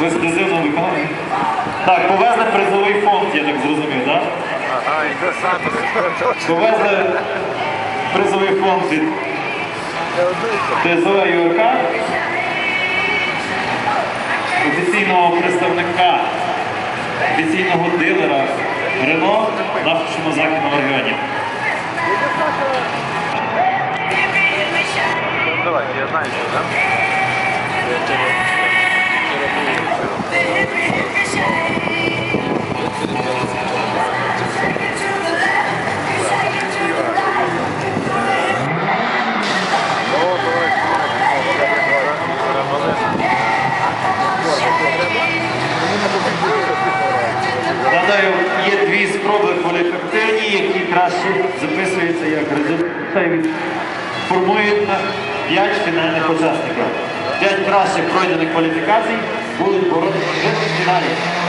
в ексклюзивному виконанні. Так, повезли призовий фонд, я так зрозумів, так? Ага, йде сам. Повезли призовий фонд від ТЗО ЮРК, офіційного представника, офіційного дилера Рено в нашому західному регіоні. Давай, я знаю, що там. Спроби кваліфікаційні, які краще записуються як результат. Формують на 5 фінальних учасників. 5 кращих пройдених кваліфікацій будуть боротися в фіналі.